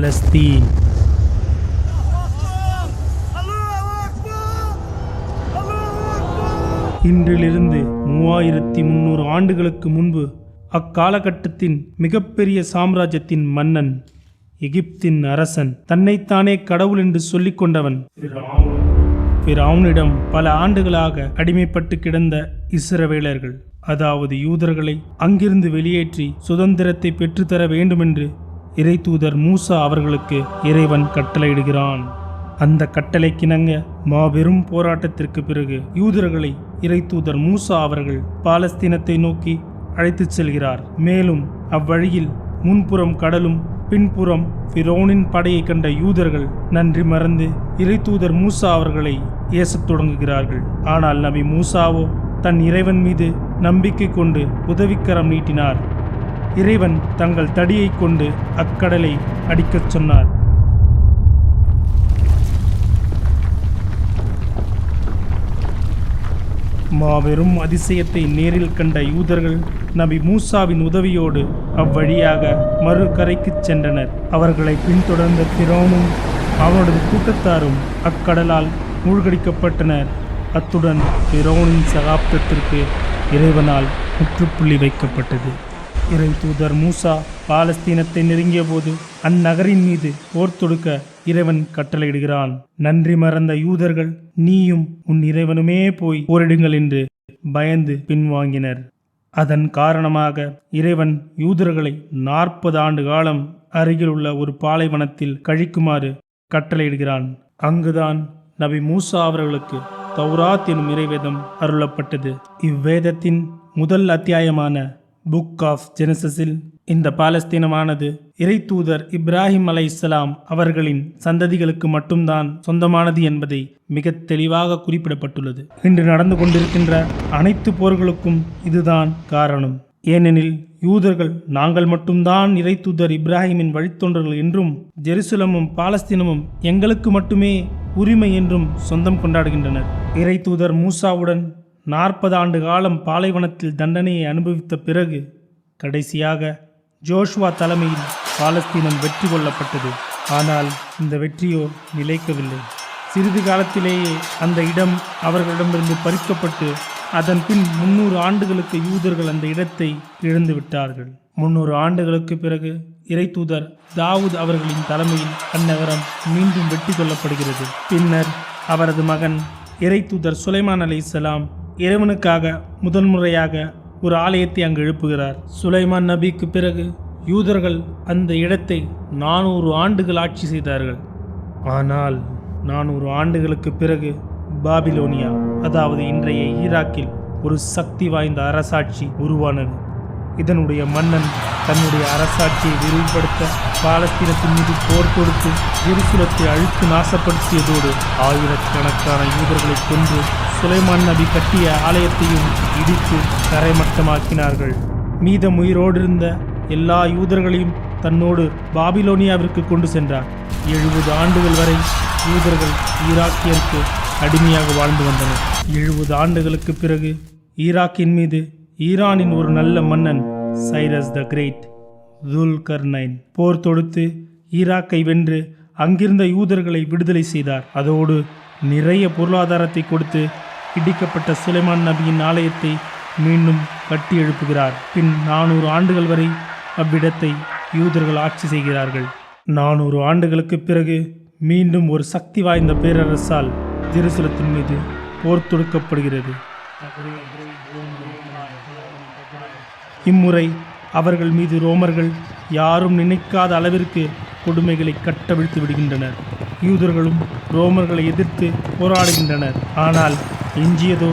فلسطين இன்றிலிருந்து மூவாயிரத்தி முன்னூறு ஆண்டுகளுக்கு முன்பு அக்காலகட்டத்தின் மிகப்பெரிய சாம்ராஜ்யத்தின் மன்னன் எகிப்தின் அரசன் தன்னைத்தானே கடவுள் என்று சொல்லிக் கொண்டவன் பிராவுனிடம் பல ஆண்டுகளாக அடிமைப்பட்டு கிடந்த இஸ்ரவேலர்கள் அதாவது யூதர்களை அங்கிருந்து வெளியேற்றி சுதந்திரத்தை பெற்றுத்தர வேண்டுமென்று இறைத்தூதர் மூசா அவர்களுக்கு இறைவன் கட்டளையிடுகிறான். அந்த கட்டளைக்கிணங்க மாபெரும் போராட்டத்திற்கு பிறகு யூதர்களை இறைத்தூதர் மூசா அவர்கள் பாலஸ்தீனத்தை நோக்கி அழைத்துச் செல்கிறார். மேலும் அவ்வழியில் முன்புறம் கடலும் பின்புறம் ஃபிரோனின் படையை கண்ட யூதர்கள் நன்றி மறந்து இறைத்தூதர் மூசா அவர்களை ஏசத் தொடங்குகிறார்கள். ஆனால் நபி மூசாவோ தன் இறைவன் மீது நம்பிக்கை கொண்டு உதவிக்கரம் நீட்டினார். இறைவன் தங்கள் தடியை கொண்டு அக்கடலை அடிக்கச் சொன்னார். மாபெரும் அதிசயத்தை நேரில் கண்ட யூதர்கள் நபி மூசாவின் உதவியோடு அவ்வழியாக மறு கரைக்கு சென்றனர். அவர்களை பின்தொடர்ந்த திரோனும் அவனது கூட்டத்தாரும் அக்கடலால் மூழ்கடிக்கப்பட்டனர். அத்துடன் பிரோனின் சகாப்தத்திற்கு இறைவனால் முற்றுப்புள்ளி வைக்கப்பட்டது. இறை தூதர் மூசா பாலஸ்தீனத்தை நெருங்கிய போது அந்நகரின் மீது போர் தொடுக்க இறைவன் கட்டளையிடுகிறான். நன்றி மறந்த யூதர்கள் நீயும் உன் இறைவனுமே போய் போரிடுங்கள் என்று பயந்து பின்வாங்கினர். அதன் காரணமாக இறைவன் யூதர்களை நாற்பது ஆண்டு காலம் அருகில் உள்ள ஒரு பாலைவனத்தில் கழிக்குமாறு கட்டளையிடுகிறான். அங்குதான் நபி மூசா அவர்களுக்கு தௌராத் எனும் இறைவேதம் அருளப்பட்டது. இவ்வேதத்தின் முதல் அத்தியாயமான புக் ஆஃப் ஜெனசஸில் இந்த பாலஸ்தீனமானது இறைத்தூதர் இப்ராஹிம் அலை இஸ்லாம் அவர்களின் சந்ததிகளுக்கு மட்டும்தான் சொந்தமானது என்பதை மிக தெளிவாக குறிப்பிடப்பட்டுள்ளது. இன்று நடந்து கொண்டிருக்கின்ற அனைத்து போர்களுக்கும் இதுதான் காரணம். ஏனெனில் யூதர்கள் நாங்கள் மட்டும்தான் இறைத்தூதர் இப்ராஹிமின் வழித்தொண்டர்கள் என்றும் ஜெருசலமும் பாலஸ்தீனமும் எங்களுக்கு மட்டுமே உரிமை என்றும் சொந்தம் கொண்டாடுகின்றனர். இறைத்தூதர் மூசாவுடன் நாற்பது ஆண்டு காலம் பாலைவனத்தில் தண்டனையை அனுபவித்த பிறகு கடைசியாக ஜோஷ்வா தலைமையில் பாலஸ்தீனம் வெற்றி கொள்ளப்பட்டது. ஆனால் இந்த வெற்றியோ நிலைக்கவில்லை. சிறிது காலத்திலேயே அந்த இடம் அவர்களிடமிருந்து பறிக்கப்பட்டு அதன் பின் முன்னூறு ஆண்டுகளுக்கு யூதர்கள் அந்த இடத்தை இழந்து விட்டார்கள். முன்னூறு ஆண்டுகளுக்கு பிறகு இறைத்தூதர் தாவூத் அவர்களின் தலைமையில் அந்நகரம் மீண்டும் வெற்றி கொள்ளப்படுகிறது. பின்னர் அவரது மகன் இறைத்தூதர் சுலைமான் அலை இஸ்லாம் இறைவனுக்காக முதன்முறையாக ஒரு ஆலயத்தை அங்கு எழுப்புகிறார். சுலைமான் நபிக்கு பிறகு யூதர்கள் அந்த இடத்தை நானூறு ஆண்டுகள் ஆட்சி செய்தார்கள். ஆனால் நானூறு ஆண்டுகளுக்கு பிறகு பாபிலோனியா அதாவது இன்றைய ஈராக்கில் ஒரு சக்தி வாய்ந்த அரசாட்சி உருவானது. இதனுடைய மன்னன் தன்னுடைய அரசாட்சியை விரிவுபடுத்த பாலஸ்தீனத்தின் மீது போர் தொடுத்து ஜெருசலத்தை அழித்து நாசப்படுத்தியதோடு ஆயிரக்கணக்கான யூதர்களை கொன்று சுலைமான் நபி கட்டிய ஆலயத்தையும் இடித்து தரைமட்டமாக்கினார்கள். மீதம் உயிரோடு இருந்த எல்லா யூதர்களையும் தன்னோடு பாபிலோனியாவிற்கு கொண்டு சென்றார் எழுபது ஆண்டுகள் வரை யூதர்கள் ஈராக்கியருக்கு அடிமையாக வாழ்ந்து வந்தனர். எழுபது ஆண்டுகளுக்கு பிறகு ஈராக்கின் மீது ஈரானின் ஒரு நல்ல மன்னன் சைரஸ் த கிரேட். துல்கர்னைன் போர் தொடுத்து ஈராக்கை வென்று அங்கிருந்த யூதர்களை விடுதலை செய்தார். அதோடு நிறைய பொருளாதாரத்தை கொடுத்து இடிக்கப்பட்ட சுலைமான் நபியின் ஆலயத்தை மீண்டும் கட்டி எழுப்புகிறார். பின் நானூறு ஆண்டுகள் வரை அவ்விடத்தை யூதர்கள் ஆட்சி செய்கிறார்கள். நானூறு ஆண்டுகளுக்கு பிறகு மீண்டும் ஒரு சக்தி வாய்ந்த பேரரசால் ஜெருசலத்தின் மீது போர் தொடுக்கப்படுகிறது. இம்முறை அவர்கள் மீது ரோமர்கள் யாரும் நினைக்காத அளவிற்கு கொடுமைகளை கட்டவிழ்த்து விடுகின்றனர். யூதர்களும் ரோமர்களை எதிர்த்து போராடுகின்றனர். ஆனால் எஞ்சியதோ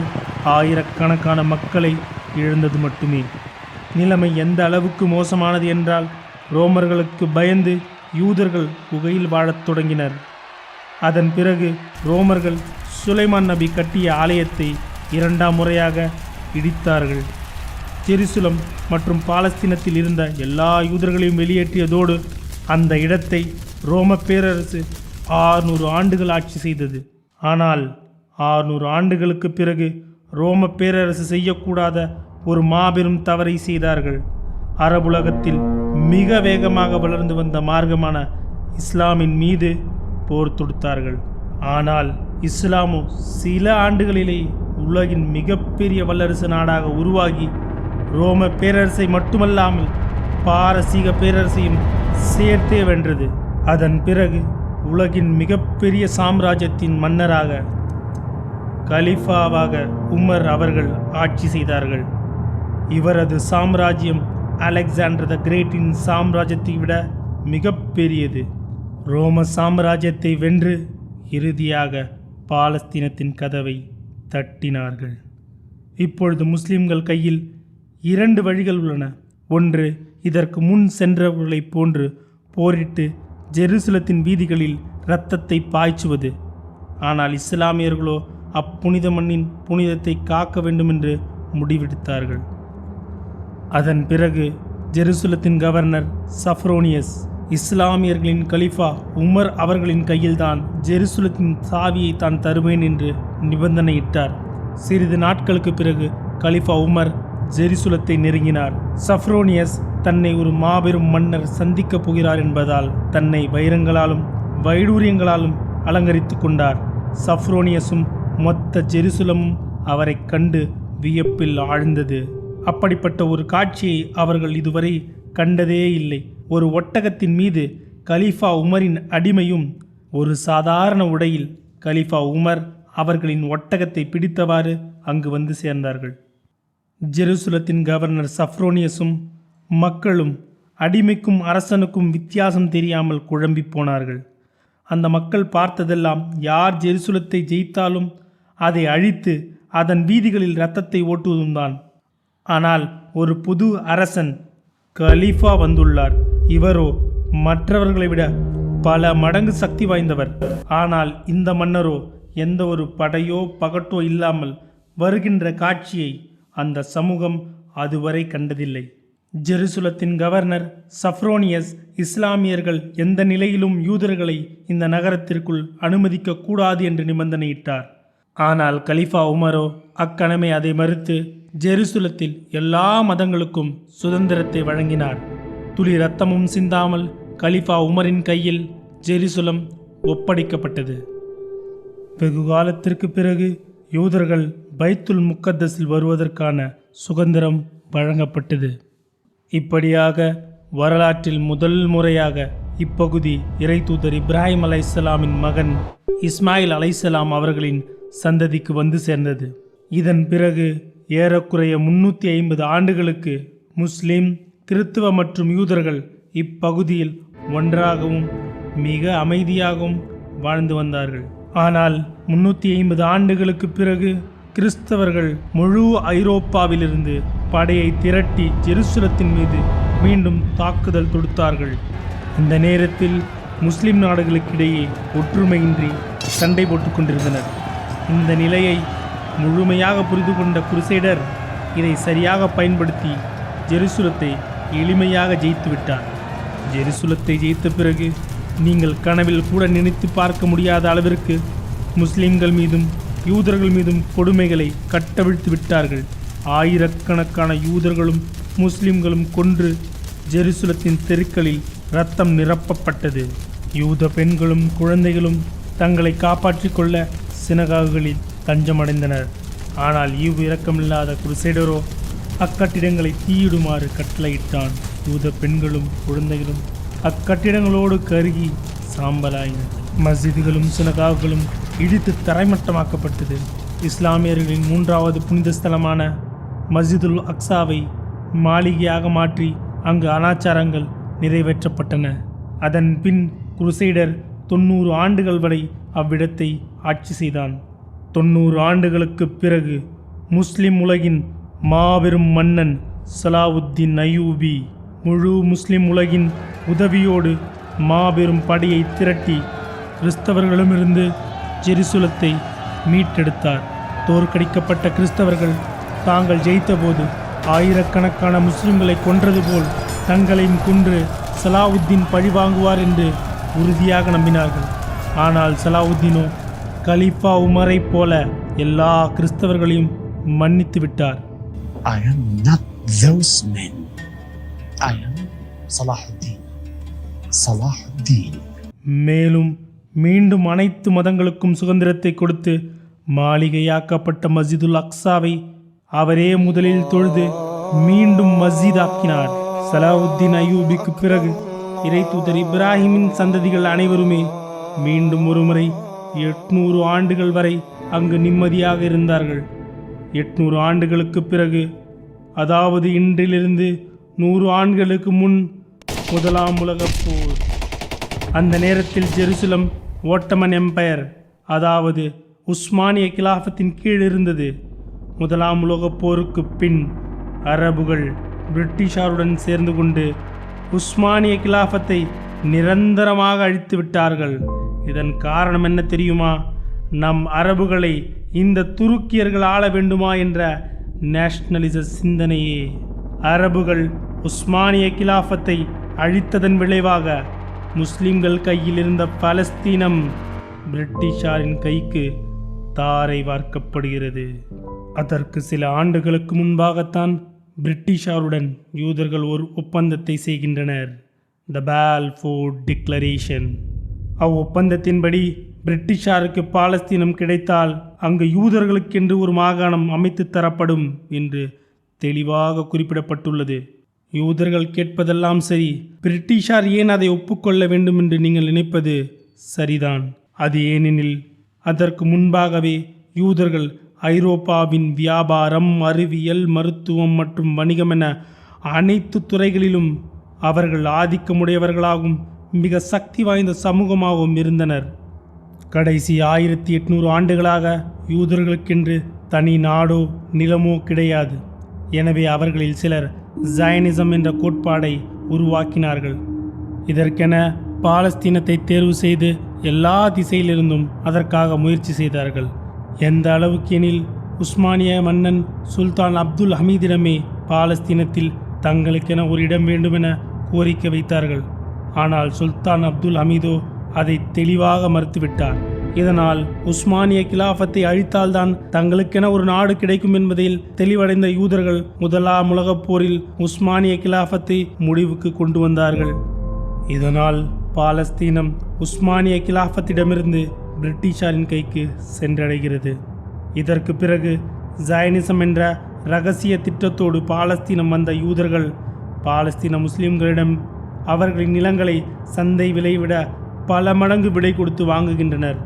ஆயிரக்கணக்கான மக்களை இழந்தது மட்டுமே. நிலைமை எந்த அளவுக்கு மோசமானது என்றால் ரோமர்களுக்கு பயந்து யூதர்கள் குகையில் வாழத் தொடங்கினர். அதன் பிறகு ரோமர்கள் சுலைமான் நபி கட்டிய ஆலயத்தை இரண்டாம் முறையாக இடித்தார்கள். ஜெருசலம் மற்றும் பாலஸ்தீனத்தில் இருந்த எல்லா யூதர்களையும் வெளியேற்றியதோடு அந்த இடத்தை ரோம பேரரசு ஆறுநூறு ஆண்டுகள் ஆட்சி செய்தது. ஆனால் ஆறுநூறு ஆண்டுகளுக்கு பிறகு ரோம பேரரசு செய்யக்கூடாத ஒரு மாபெரும் தவறை செய்தார்கள். அரபுலகத்தில் மிக வேகமாக வளர்ந்து வந்த மார்க்கமான இஸ்லாமின் மீது போர் தொடுத்தார்கள். ஆனால் இஸ்லாமோ சில ஆண்டுகளிலே உலகின் மிகப்பெரிய வல்லரசு நாடாக உருவாகி ரோம பேரரசை மட்டுமல்லாமல் பாரசீக பேரரசையும் சேர்த்தே வென்றது. அதன் பிறகு உலகின் மிகப்பெரிய சாம்ராஜ்யத்தின் மன்னராக கலிஃபாவாக உமர் அவர்கள் ஆட்சி செய்தார்கள். இவரது சாம்ராஜ்யம் அலெக்சாண்டர் த கிரேட்டின் சாம்ராஜ்யத்தை விட மிகப்பெரியது. ரோம சாம்ராஜ்யத்தை வென்று இறுதியாக பாலஸ்தீனத்தின் கதவை தட்டினார்கள். இப்பொழுது முஸ்லிம்கள் கையில் இரண்டு வழிகள் உள்ளன. ஒன்று இதற்கு முன் சென்றவர்களைப் போன்று போரிட்டு ஜெருசலத்தின் வீதிகளில் இரத்தத்தை பாய்ச்சுவது. ஆனால் இஸ்லாமியர்களோ அப்புனித மண்ணின் புனிதத்தை காக்க வேண்டுமென்று முடிவெடுத்தார்கள். அதன் பிறகு ஜெருசலத்தின் கவர்னர் சஃப்ரோனியஸ் இஸ்லாமியர்களின் கலிஃபா உமர் அவர்களின் கையில்தான் ஜெருசலத்தின் சாவியை தான் தருவேன் என்று நிபந்தனையிட்டார். சிறிது நாட்களுக்கு பிறகு கலிஃபா உமர் ஜெரிசுலத்தை நெருங்கினார். சஃப்ரோனியஸ் தன்னை ஒரு மாபெரும் மன்னர் சந்திக்கப் போகிறார் என்பதால் தன்னை வைரங்களாலும் வைடூரியங்களாலும் அலங்கரித்துக் கொண்டார். சஃப்ரோனியஸும் மொத்த ஜெருசலமும் அவரைக் கண்டு வியப்பில் ஆழ்ந்தது. அப்படிப்பட்ட ஒரு காட்சியை அவர்கள் இதுவரை கண்டதே இல்லை. ஒரு ஒட்டகத்தின் மீது கலீஃபா உமரின் அடிமையும் ஒரு சாதாரண உடையில் கலீஃபா உமர் அவர்களின் ஒட்டகத்தை பிடித்தவாறு அங்கு வந்து சேர்ந்தார்கள். ஜெருசலத்தின் கவர்னர் சஃப்ரோனியஸும் மக்களும் அடிமைக்கும் அரசனுக்கும் வித்தியாசம் தெரியாமல் குழம்பி போனார்கள். அந்த மக்கள் பார்த்ததெல்லாம் யார் ஜெருசலத்தை ஜெயித்தாலும் அதை அழித்து அதன் வீதிகளில் இரத்தத்தை ஓட்டுவதும் தான் ஆனால் ஒரு புது அரசன் கலீஃபா வந்துள்ளார். இவரோ மற்றவர்களை விட பல மடங்கு சக்தி வாய்ந்தவர். ஆனால் இந்த மன்னரோ எந்த ஒரு படையோ பகட்டோ இல்லாமல் வருகின்ற காட்சியை அந்த சமூகம் அதுவரை கண்டதில்லை. ஜெருசலத்தின் கவர்னர் சஃப்ரோனியஸ் இஸ்லாமியர்கள் எந்த நிலையிலும் யூதர்களை இந்த நகரத்திற்குள் அனுமதிக்க கூடாது என்று நிபந்தனையிட்டார். ஆனால் கலிஃபா உமரோ அக்கணமே அதை மறுத்து ஜெருசலத்தில் எல்லா மதங்களுக்கும் சுதந்திரத்தை வழங்கினார். துளி ரத்தமும் சிந்தாமல் கலிஃபா உமரின் கையில் ஜெருசலம் ஒப்படைக்கப்பட்டது. வெகு காலத்திற்கு பிறகு யூதர்கள் பைத்துல் முக்கத்தஸில் வருவதற்கான சுதந்திரம் வழங்கப்பட்டது. இப்படியாக வரலாற்றில் முதல் முறையாக இப்பகுதி இறைத்தூதர் இப்ராஹிம் அலைசலாமின் மகன் இஸ்மாயில் அலைசலாம் அவர்களின் சந்ததிக்கு வந்து சேர்ந்தது. இதன் பிறகு ஏறக்குறைய முன்னூற்றி ஐம்பது ஆண்டுகளுக்கு முஸ்லிம் கிறித்துவ மற்றும் யூதர்கள் இப்பகுதியில் ஒன்றாகவும் மிக அமைதியாகவும் வாழ்ந்து வந்தார்கள். ஆனால் முன்னூற்றி ஐம்பது ஆண்டுகளுக்கு பிறகு கிறிஸ்தவர்கள் முழு ஐரோப்பாவிலிருந்து படையை திரட்டி ஜெருசலத்தின் மீது மீண்டும் தாக்குதல் தொடுத்தார்கள். இந்த நேரத்தில் முஸ்லிம் நாடுகளுக்கிடையே ஒற்றுமையின்றி சண்டை போட்டுக் கொண்டிருந்தனர். இந்த நிலையை முழுமையாக புரிந்து கொண்ட குருசைடர் இதை சரியாக பயன்படுத்தி ஜெருசுலத்தை எளிமையாக ஜெயித்து விட்டார். ஜெருசுலத்தை ஜெயித்த பிறகு நீங்கள் கனவில் கூட நினைத்து பார்க்க முடியாத அளவிற்கு முஸ்லிம்கள் மீதும் யூதர்கள் மீதும் கொடுமைகளை கட்டவிழ்த்து விட்டார்கள். ஆயிரக்கணக்கான யூதர்களும் முஸ்லிம்களும் கொன்று ஜெருசலத்தின் தெருக்களில் ரத்தம் நிரப்பப்பட்டது. யூத பெண்களும் குழந்தைகளும் தங்களை காப்பாற்றிக் கொள்ள சினகாகுகளில் தஞ்சமடைந்தனர். ஆனால் ஈவு இரக்கமில்லாத குருசேடரோ அக்கட்டிடங்களை தீயிடுமாறு கட்டளையிட்டான். யூத பெண்களும் குழந்தைகளும் அக்கட்டிடங்களோடு கருகி சாம்பலாயின மஸ்ஜிதுகளும் சினகாகுகளும் இடித்து தரைமட்டமாக்கப்பட்டது இஸ்லாமியர்களின் மூன்றாவது புனித ஸ்தலமான மஸ்ஜிதுல் அக்ஸாவை மாளிகையாக மாற்றி அங்கு அனாச்சாரங்கள் நிறைவேற்றப்பட்டன. அதன் பின் குருசைடர் தொண்ணூறு ஆண்டுகள் வரை அவ்விடத்தை ஆட்சி செய்தான். தொண்ணூறு ஆண்டுகளுக்குப் பிறகு முஸ்லிம் உலகின் மாபெரும் மன்னன் சலாவுத்தீன் அயூபி முழு முஸ்லிம் உலகின் உதவியோடு மாபெரும் படையை திரட்டி கிறிஸ்தவர்களிடமிருந்து ஜெருசலத்தை மீட்டெடுத்தார் தோற்கடிக்கப்பட்ட கிறிஸ்தவர்கள் தாங்கள் ஜெயித்தபோது ஆயிரக்கணக்கான முஸ்லிம்களை கொன்றது போல் தங்களையும் கொன்று சலாவுத்தீன் பழிவாங்குவார் என்று உறுதியாக நம்பினார்கள் ஆனால் சலாவுத்தீனோ கலீஃபா உமரைப் போல எல்லா கிறிஸ்தவர்களையும் மன்னித்து விட்டார் I am not those men. I am Salahuddin. Salahuddin. மேலும் மீண்டும் அனைத்து மதங்களுக்கும் சுதந்திரத்தை கொடுத்து மாளிகையாக்கப்பட்ட மஸ்ஜிதுல் அக்ஸாவை அவரே முதலில் தொழுது மீண்டும் மஸ்ஜிதாக்கினார். சலாவுத்தீன் அயூபிக்கு பிறகு இறை தூதர் இப்ராஹிமின் சந்ததிகள் அனைவருமே மீண்டும் ஒருமுறை எட்நூறு ஆண்டுகள் வரை அங்கு நிம்மதியாக இருந்தார்கள். எட்நூறு ஆண்டுகளுக்கு பிறகு அதாவது இன்றிலிருந்து நூறு ஆண்டுகளுக்கு முன் முதலாம் உலகப் போர். அந்த நேரத்தில் ஜெருசலம் ஓட்டமன் எம்பையர் அதாவது உஸ்மானிய கிலாஃபத்தின் கீழ் இருந்தது. முதலாம் உலகப் போருக்கு பின் அரபுகள் பிரிட்டிஷாருடன் சேர்ந்து கொண்டு உஸ்மானிய கிலாஃபத்தை நிரந்தரமாக அழித்து விட்டார்கள். இதன் காரணம் என்ன தெரியுமா? நம் அரபுகளை இந்த துருக்கியர்கள் ஆள வேண்டுமா என்ற நேஷனலிச சிந்தனையே. அரபுகள் உஸ்மானிய கிலாஃபத்தை அழித்ததன் விளைவாக முஸ்லிம்கள் கையில் இருந்த பலஸ்தீனம் பிரிட்டிஷாரின் கைக்கு தாரை வார்க்கப்படுகிறது. அதற்கு சில ஆண்டுகளுக்கு முன்பாகத்தான் பிரிட்டிஷாருடன் யூதர்கள் ஒரு ஒப்பந்தத்தை செய்கின்றனர். த பால்ஃபோர்ட் டிக்ளரேஷன் அவ்வொப்பந்தத்தின்படி பிரிட்டிஷாருக்கு பாலஸ்தீனம் கிடைத்தால் அங்கு யூதர்களுக்கென்று ஒரு மாகாணம் அமைத்து தரப்படும் என்று தெளிவாக குறிப்பிடப்பட்டுள்ளது. யூதர்கள் கேட்பதெல்லாம் சரி பிரிட்டிஷார் ஏன் அதை ஒப்புக்கொள்ள வேண்டும் என்று நீங்கள் நினைப்பது சரிதான். அது ஏனெனில் அதற்கு முன்பாகவே யூதர்கள் ஐரோப்பாவின் வியாபாரம் அறிவியல் மருத்துவம் மற்றும் வணிகம் என அனைத்து துறைகளிலும் அவர்கள் ஆதிக்கமுடையவர்களாகவும் மிக சக்தி வாய்ந்த சமூகமாகவும் இருந்தனர். கடைசி ஆயிரத்தி எட்நூறு ஆண்டுகளாக யூதர்களுக்கென்று தனி நாடோ நிலமோ கிடையாது. எனவே அவர்களில் சிலர் ஜயனிசம் என்ற கோட்பாடை உருவாக்கினார்கள். இதற்கென பாலஸ்தீனத்தை தேர்வு செய்து எல்லா திசையிலிருந்தும் அதற்காக முயற்சி செய்தார்கள். எந்த அளவுக்கு எனில் உஸ்மானிய மன்னன் சுல்தான் அப்துல் ஹமீதிடமே பாலஸ்தீனத்தில் தங்களுக்கென ஒரு இடம் வேண்டுமென கோரிக்கை வைத்தார்கள். ஆனால் சுல்தான் அப்துல் ஹமீதோ அதை தெளிவாக மறுத்துவிட்டார். இதனால் உஸ்மானிய கிலாஃபத்தை அழித்தால்தான் தங்களுக்கென ஒரு நாடு கிடைக்கும் என்பதில் தெளிவடைந்த யூதர்கள் முதலாம் உலகப் போரில் உஸ்மானிய கிலாஃபத்தை முடிவுக்கு கொண்டு வந்தார்கள். இதனால் பாலஸ்தீனம் உஸ்மானிய கிலாஃபத்திடமிருந்து பிரிட்டிஷாரின் கைக்கு சென்றடைகிறது. இதற்கு பிறகு ஜயனிசம் என்ற ரகசிய திட்டத்தோடு பாலஸ்தீனம் வந்த யூதர்கள் பாலஸ்தீன முஸ்லிம்களிடம் அவர்களின் நிலங்களை சந்தை விலைவிட பல மடங்கு விலை கொடுத்து வாங்குகின்றனர்.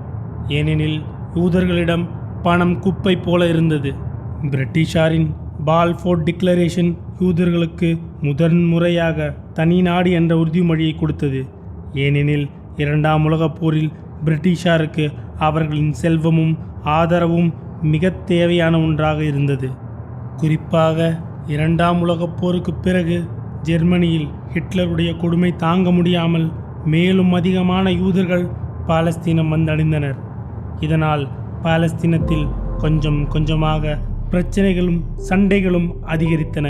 ஏனெனில் யூதர்களிடம் பணம் குப்பை போல இருந்தது. பிரிட்டிஷாரின் பால்ஃபோர்ட் டிக்ளரேஷன் யூதர்களுக்கு முதன் முறையாக தனி நாடு என்ற உறுதிமொழியை கொடுத்தது. ஏனெனில் இரண்டாம் உலகப் போரில் பிரிட்டிஷாருக்கு அவர்களின் செல்வமும் ஆதரவும் மிக தேவையான ஒன்றாக இருந்தது. குறிப்பாக இரண்டாம் உலகப் போருக்கு பிறகு ஜெர்மனியில் ஹிட்லருடைய கொடுமை தாங்க முடியாமல் மேலும் அதிகமான யூதர்கள் பாலஸ்தீனம் வந்தடைந்தனர். இதனால் பாலஸ்தீனத்தில் கொஞ்சம் கொஞ்சமாக பிரச்சனைகளும் சண்டைகளும் அதிகரித்தன.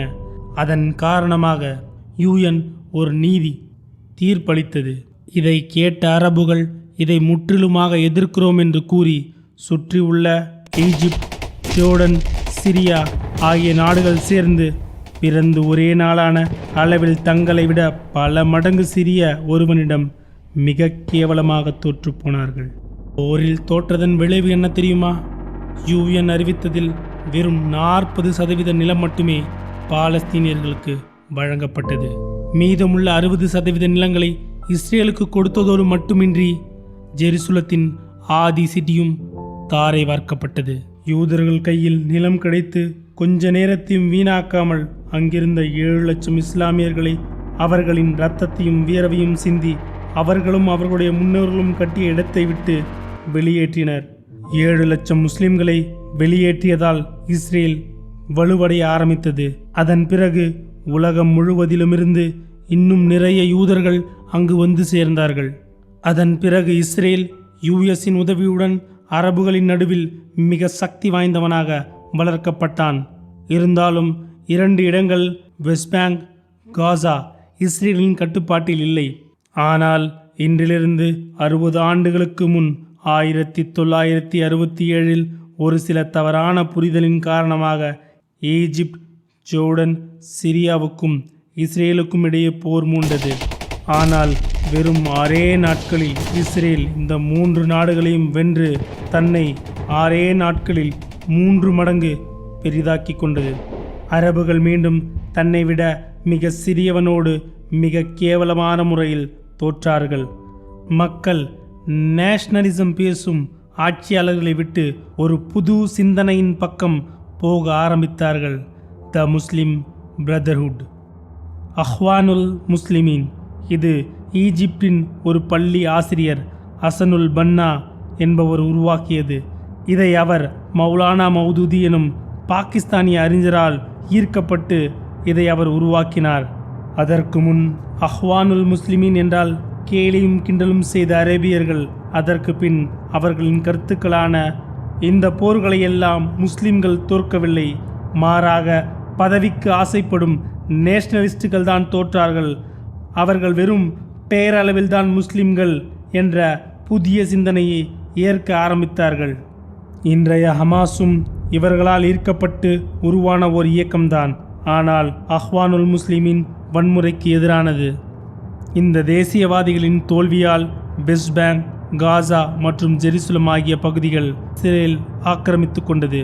அதன் காரணமாக யூஎன் ஒரு நீதி தீர்ப்பளித்தது. இதை கேட்ட அரபுகள் இதை முற்றிலுமாக எதிர்க்கிறோம் என்று கூறி சுற்றியுள்ள ஈஜிப்ட் ஜோர்டன் சிரியா ஆகிய நாடுகள் சேர்ந்து பிறந்து ஒரே நாளான அளவில் தங்களை விட பல மடங்கு சிறிய ஒருவனிடம் மிக கேவலமாக தோற்றுப்போனார்கள் போரில் தோற்றதன் விளைவு என்ன தெரியுமா? யூஎன் அறிவித்ததில் வெறும் நாற்பது சதவீத நிலம் மட்டுமே பாலஸ்தீனியர்களுக்கு வழங்கப்பட்டது. மீதமுள்ள அறுபது சதவீத நிலங்களை இஸ்ரேலுக்கு கொடுத்ததோடு மட்டுமின்றி ஜெருசுலத்தின் ஆதி சிட்டியும் தாரை வார்க்கப்பட்டது. யூதர்கள் கையில் நிலம் கிடைத்து கொஞ்ச நேரத்தையும் வீணாக்காமல் அங்கிருந்த ஏழு லட்சம் இஸ்லாமியர்களை அவர்களின் இரத்தத்தையும் வீரவையும் சிந்தி அவர்களும் அவர்களுடைய முன்னோர்களும் கட்டிய இடத்தை விட்டு வெளியேற்றினர். ஏழு லட்சம் முஸ்லிம்களை வெளியேற்றியதால் இஸ்ரேல் வலுவடைய ஆரம்பித்தது. அதன் பிறகு உலகம் முழுவதிலுமிருந்து இன்னும் நிறைய யூதர்கள் அங்கு வந்து சேர்ந்தார்கள். அதன் பிறகு இஸ்ரேல் யுஎஸின் உதவியுடன் அரபுகளின் நடுவில் மிக சக்தி வாய்ந்தவனாக வளர்க்கப்பட்டான். இருந்தாலும் இரண்டு இடங்கள் வெஸ்ட் பேங்க் காசா இஸ்ரேலின் கட்டுப்பாட்டில் இல்லை. ஆனால் இன்றிலிருந்து அறுபது ஆண்டுகளுக்கு முன் ஆயிரத்தி தொள்ளாயிரத்தி அறுபத்தி ஏழில் ஒரு சில தவறான புரிதலின் காரணமாக ஈஜிப்ட் ஜோர்டன் சிரியாவுக்கும் இஸ்ரேலுக்கும் இடையே போர் மூண்டது. ஆனால் வெறும் ஆறே நாட்களில் இஸ்ரேல் இந்த மூன்று நாடுகளையும் வென்று தன்னை ஆறே நாட்களில் மூன்று மடங்கு பெரிதாக்கி கொண்டது. அரபுகள் மீண்டும் தன்னை விட மிக சிறியவனோடு மிக கேவலமான முறையில் தோற்றார்கள். மக்கள் நேஷனலிசம் பேசும் ஆட்சியாளர்களை விட்டு ஒரு புது சிந்தனையின் பக்கம் போக ஆரம்பித்தார்கள். The Muslim brotherhood. அஹ்வானுல் முஸ்லிமீன். இது ஈஜிப்டின் ஒரு பள்ளி ஆசிரியர் அசனுல் பன்னா என்பவர் உருவாக்கியது. இதை அவர் மௌலானா மௌதூதி எனும் பாகிஸ்தானிய அறிஞரால் ஈர்க்கப்பட்டு இதை அவர் உருவாக்கினார். அதற்கு முன் அஹ்வானுல் முஸ்லிமீன் என்றால் கேலியும் கிண்டலும் செய்த அரேபியர்கள். அதற்கு பின் அவர்களின் கருத்துக்களான இந்த போர்களை எல்லாம் முஸ்லிம்கள் தோற்கவில்லை. மாறாக பதவிக்கு ஆசைப்படும் நேஷனலிஸ்டுகள் தான் தோற்றார்கள். அவர்கள் வெறும் பெயரளவில்தான் முஸ்லிம்கள் என்ற புதிய சிந்தனையை ஏற்க ஆரம்பித்தார்கள். இன்றைய ஹமாஸும் இவர்களால் ஈர்க்கப்பட்டு உருவான ஓர் இயக்கம்தான். ஆனால் அஹ்வானுல் முஸ்லிமின் வன்முறைக்கு எதிரானது. இந்த தேசியவாதிகளின் தோல்வியால் வெஸ்ட் காசா மற்றும் ஜெருசலம் ஆகிய பகுதிகள் இஸ்ரேல் ஆக்கிரமித்து கொண்டது.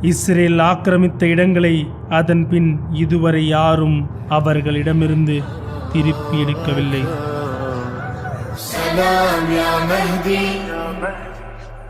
இஸ்ரேல் ஆக்கிரமித்த இடங்களை அதன் பின் இதுவரை யாரும் அவர்களிடமிருந்து திருப்பி எடுக்கவில்லை.